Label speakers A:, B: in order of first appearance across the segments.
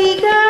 A: Tiga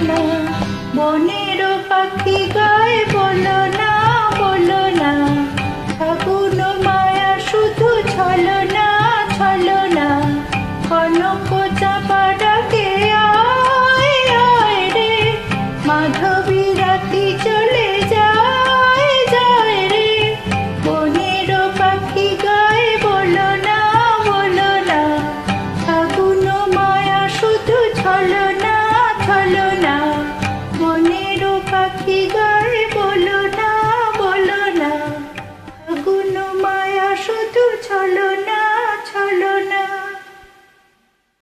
A: বলো বনের পাখি গায়ে না, বলো না। ফাগুন মায়া শুধু ছলো না ছলো কনক চাপাড়া